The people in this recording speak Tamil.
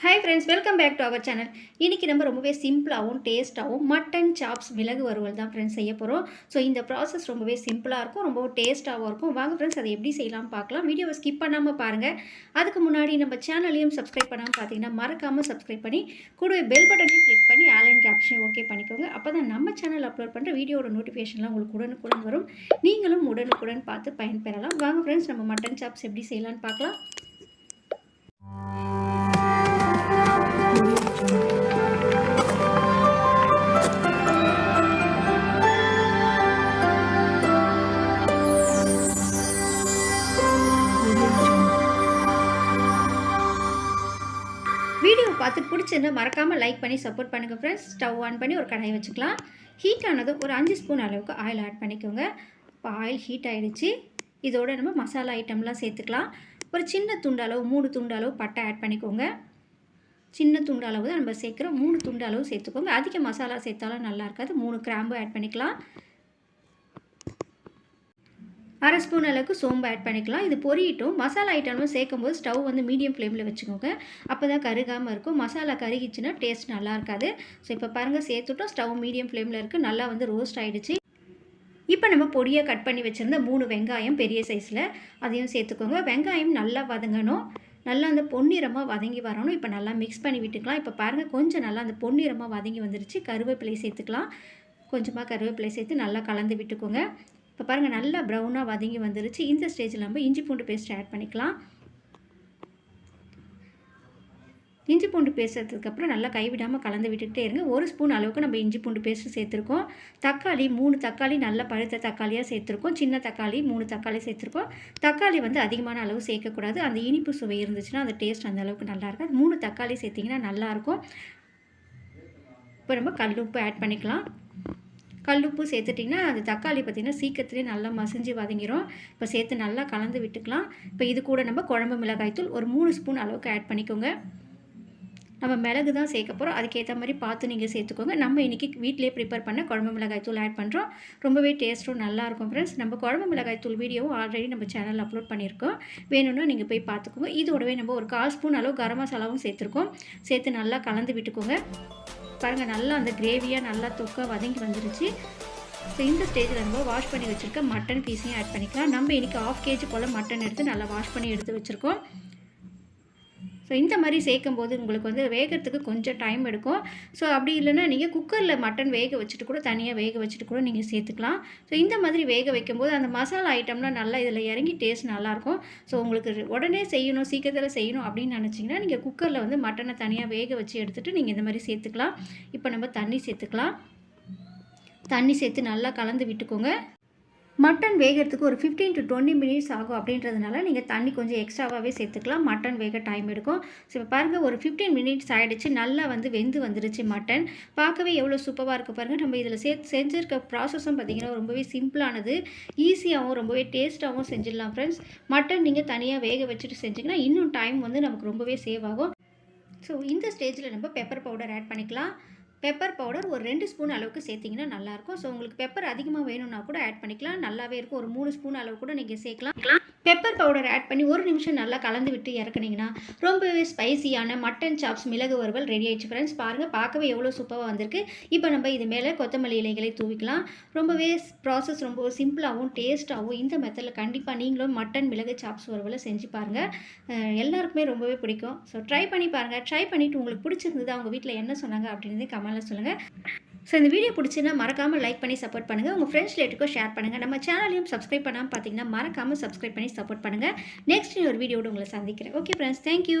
Hi friends welcome back to our channel இன்றைக்கி நம்ம ரொம்பவே சிம்பிளாகவும் டேஸ்ட்டாகவும் மட்டன் சாப்ஸ் மிளகு வறுவல் தான் ஃப்ரெண்ட்ஸ் செய்ய போகிறோம் ஸோ இந்த ப்ராசஸ் ரொம்பவே சிம்பிளாக இருக்கும் ரொம்ப டேஸ்ட்டாகவும் இருக்கும். வாங்க ஃப்ரெண்ட்ஸ் அதை எப்படி செய்யலாம் பார்க்கலாம். வீடியோவை ஸ்கிப் பண்ணாமல் பாருங்கள் அதுக்கு முன்னாடி நம்ம சேனலையும் சப்ஸ்கிரைப் பண்ணாமல் பார்த்தீங்கன்னா மறக்காமல் சப்ஸ்கிரைப் பண்ணி கூடவே பெல் பட்டனையும் கிளிக் பண்ணி ஆன்லைன் ஆப்ஷன் ஓகே பண்ணிக்கோங்க. அப்போ தான் நம்ம சேனல் அப்லோட் பண்ணுற வீடியோட நோட்டிஃபிகேஷன்லாம் உங்களுக்கு உடனுக்குடன் வரும். நீங்களும் உடனுக்குடன் பார்த்து பயன்பெறலாம். வாங்க ஃப்ரெண்ட்ஸ் நம்ம மட்டன் சாப்ஸ் எப்படி செய்யலாம்னு பார்க்கலாம். பார்த்து பிடிச்சிருந்தா மறக்காமல் லைக் பண்ணி சப்போர்ட் பண்ணுங்கள் ஃப்ரெண்ட்ஸ் ஸ்டவ் ஆன் பண்ணி ஒரு கடையை வச்சுக்கலாம். ஹீட் ஆனதும் ஒரு அஞ்சு ஸ்பூன் அளவுக்கு ஆயில் ஆட் பண்ணிக்கோங்க. இப்போ ஆயில் ஹீட் ஆகிடுச்சு இதோட நம்ம மசாலா ஐட்டம்லாம் சேர்த்துக்கலாம். ஒரு சின்ன துண்டு அளவு மூணு துண்டு அளவு பட்டை ஆட் பண்ணிக்கோங்க. சின்ன துண்டு அளவு தான் நம்ம சேர்க்குறோம். மூணு துண்டு அளவு சேர்த்துக்கோங்க. அதிக மசாலா சேர்த்தாலும் நல்லா இருக்காது. மூணு கிராம்பு ஆட் பண்ணிக்கலாம். அரை ஸ்பூன் அளவுக்கு சோம்பு ஆட் பண்ணிக்கலாம். இது பொரியட்டும். மசாலா ஐட்டமும் சேர்க்கும் போது ஸ்டவ் வந்து மீடியம் ஃப்ளேமில் வச்சுக்கோங்க. அப்போ தான் கருகாமல் இருக்கும். மசாலா கருகிச்சுன்னா டேஸ்ட் நல்லா இருக்காது. ஸோ இப்போ பாருங்கள் சேர்த்துட்டோம். ஸ்டவ் மீடியம் ஃப்ளேமில் இருக்குது நல்லா வந்து ரோஸ்ட் ஆகிடுச்சு இப்போ நம்ம பொடியை கட் பண்ணி வச்சுருந்த மூணு வெங்காயம் பெரிய சைஸில் அதையும் சேர்த்துக்கோங்க. வெங்காயம் நல்லா வதங்கணும். நல்லா அந்த பொன்னிறமாக வதங்கி வரணும். இப்போ நல்லா மிக்ஸ் பண்ணி விட்டுக்கலாம். இப்போ பாருங்கள் கொஞ்சம் நல்லா அந்த பொன்னிறமாக வதங்கி வந்துருச்சு. கருவேப்பிலை சேர்த்துக்கலாம். கொஞ்சமாக கருவேப்பிலை சேர்த்து நல்லா கலந்து விட்டுக்கோங்க. இப்போ பாருங்கள் நல்லா ப்ரௌனாக வதங்கி வந்துருச்சு. இந்த ஸ்டேஜில் நம்ம இஞ்சி பூண்டு பேஸ்ட் ஆட் பண்ணிக்கலாம். இஞ்சி பூண்டு பேசுறதுக்கப்புறம் நல்லா கைவிடாமல் கலந்து விட்டுக்கிட்டே இருங்க. ஒரு ஸ்பூன் அளவுக்கு நம்ம இஞ்சி பூண்டு பேஸ்ட்டு சேர்த்துருக்கோம். தக்காளி மூணு தக்காளி நல்லா பழுத்த தக்காளியாக சேர்த்துருக்கோம். சின்ன தக்காளி மூணு தக்காளி சேர்த்துருக்கோம். தக்காளி வந்து அதிகமான அளவு சேர்க்கக்கூடாது. அந்த இனிப்பு சுவை இருந்துச்சுன்னா அந்த டேஸ்ட் அந்த அளவுக்கு நல்லா அது மூணு தக்காளி சேர்த்திங்கன்னா நல்லாயிருக்கும் இப்போ நம்ம கல் உப்பு ஆட் பண்ணிக்கலாம். கல்லுப்பு சேர்த்துட்டிங்கன்னா அது தக்காளி பார்த்திங்கன்னா சீக்கிரத்துலேயே நல்லா மசிஞ்சு வதங்கிரும். இப்போ சேர்த்து நல்லா கலந்து விட்டுக்கலாம். இப்போ இது கூட நம்ம குழம்பு மிளகாய்த்தூள் ஒரு மூணு ஸ்பூன் அளவுக்கு ஆட் பண்ணிக்கோங்க. நம்ம மிளகு தான் சேர்க்க போகிறோம் அதுக்கேற்ற மாதிரி பார்த்து நீங்கள் சேர்த்துக்கோங்க. நம்ம இன்றைக்கி வீட்டிலே ப்ரிப்பேர் பண்ண குழம்பு மிளகாய் தூள் ஆட் பண்ணுறோம் ரொம்பவே டேஸ்ட்டும் நல்லாயிருக்கும் ஃப்ரெண்ட்ஸ் நம்ம குழம்பு மிளகாய் தூள் வீடியோவும் ஆல்ரெடி நம்ம சேனலில் அப்லோட் பண்ணியிருக்கோம். வேணும்னா நீங்கள் போய் பார்த்துக்கோங்க. இதோடவே நம்ம ஒரு கால் ஸ்பூன் அளவு கரம் மசாலாவும் சேர்த்துருக்கோம். சேர்த்து நல்லா கலந்து விட்டுக்கோங்க. பாருங்கள் நல்லா அந்த கிரேவியாக நல்லா தொக்க வதங்கி வந்துருச்சு. ஸோ இந்த ஸ்டேஜில் நம்ம வாஷ் பண்ணி வச்சுருக்க மட்டன் பீஸையும் ஆட் பண்ணிக்கலாம். நம்ம இன்றைக்கி ஆஃப் கேஜி போல் மட்டன் எடுத்து நல்லா வாஷ் பண்ணி எடுத்து வச்சுருக்கோம். ஸோ இந்த மாதிரி சேர்க்கும் போது உங்களுக்கு வந்து வேகிறதுக்கு கொஞ்சம் டைம் எடுக்கும். ஸோ அப்படி இல்லைன்னா நீங்கள் குக்கரில் மட்டன் வேக வச்சுட்டு கூட தனியாக வேக வச்சுட்டு கூட நீங்கள் சேர்த்துக்கலாம். ஸோ இந்த மாதிரி வேக வைக்கும்போது அந்த மசாலா ஐட்டம்லாம் நல்லா இதில் இறங்கி டேஸ்ட் நல்லாயிருக்கும் ஸோ உங்களுக்கு உடனே செய்யணும் சீக்கிரத்தில் செய்யணும் அப்படின்னு நினச்சிங்கன்னா நீங்கள் குக்கரில் வந்து மட்டனை தனியாக வேக வச்சு எடுத்துகிட்டு நீங்கள் இந்த மாதிரி சேர்த்துக்கலாம். இப்போ நம்ம தண்ணி சேர்த்துக்கலாம். தண்ணி சேர்த்து நல்லா கலந்து விட்டுக்கோங்க. மட்டன் வேகிறதுக்கு ஒரு ஃபிஃப்டீன் டு டுவெண்ட்டி மினிட்ஸ் ஆகும் அப்படின்றதுனால நீங்கள் தண்ணி கொஞ்சம் எக்ஸ்ட்ராவாகவே சேர்த்துக்கலாம். மட்டன் வேக டைம் எடுக்கும். ஸோ இப்போ பாருங்கள் ஒரு ஃபிஃப்டீன் மினிட்ஸ் ஆகிடுச்சு நல்லா வந்து வெந்து வந்துருச்சு மட்டன். பார்க்கவே எவ்வளோ சூப்பராக இருக்குது பாருங்கள் நம்ம இதில் சே செஞ்சுருக்க ப்ராசஸும் பார்த்திங்கன்னா ரொம்பவே சிம்பிளானது ஈஸியாகவும் ரொம்பவே டேஸ்ட்டாகவும் செஞ்சிடலாம் ஃப்ரெண்ட்ஸ் மட்டன் நீங்கள் தனியாக வேக வச்சுட்டு செஞ்சிங்கன்னா இன்னும் டைம் வந்து நமக்கு ரொம்பவே சேவ் ஆகும். ஸோ இந்த ஸ்டேஜில் நம்ம பெப்பர் பவுடர் ஆட் பண்ணிக்கலாம். பெப்பர் பவுடர் ஒரு ரெண்டு ஸ்பூன் அளவுக்கு சேர்த்திங்கன்னா நல்லாயிருக்கும் ஸோ உங்களுக்கு பெப்பர் அதிகமாக வேணும்னா கூட ஆட் பண்ணிக்கலாம். நல்லாவே இருக்கும். ஒரு மூணு ஸ்பூன் அளவு கூட நீங்கள் சேர்க்கலாம். பெப்பர் பவுடர் ஆட் பண்ணி ஒரு நிமிஷம் நல்லா கலந்து விட்டு இறக்குனீங்கன்னா ரொம்பவே ஸ்பைசியான மட்டன் சாப்ஸ் மிளகு வறுவல் ரெடி ஆயிடுச்சு ஃப்ரெண்ட்ஸ் பாருங்கள் பார்க்கவே எவ்வளோ சூப்பராக வந்திருக்கு. இப்போ நம்ம இது மேலே கொத்தமல்லி இலைகளை தூவிக்கலாம். ரொம்பவே ப்ராசஸ் ரொம்ப சிம்பிளாகவும் டேஸ்ட்டாகவும் இந்த மெத்தடில் கண்டிப்பாக நீங்களும் மட்டன் மிளகு சாப்ஸ் வறுவலை செஞ்சு பாருங்கள் எல்லாருக்குமே ரொம்பவே பிடிக்கும். ஸோ ட்ரை பண்ணி பாருங்கள் ட்ரை பண்ணிவிட்டு உங்களுக்கு பிடிச்சிருந்தது அவங்க வீட்டில் என்ன சொன்னாங்க அப்படின்னு கமெண்ட்டில் சொல்லுங்கள் ஸோ இந்த வீடியோ பிடிச்சின்னா மறக்காமல் லைக் பண்ணி சப்போர்ட் பண்ணுங்கள் உங்கள் ஃப்ரெண்ட்ஸ் ரிலேட்டுக்கும் ஷேர் பண்ணுங்கள் நம்ம சேனலையும் சப்ஸ்கிரைப் பண்ணாமல் பார்த்தீங்கன்னா மறக்காமல் சப்ஸ்கிரைப் பண்ணி சப்போர்ட் பண்ணுங்கள் நெக்ஸ்ட் ஒரு வீடியோட உங்களை சந்திக்கிறேன். Okay friends thank you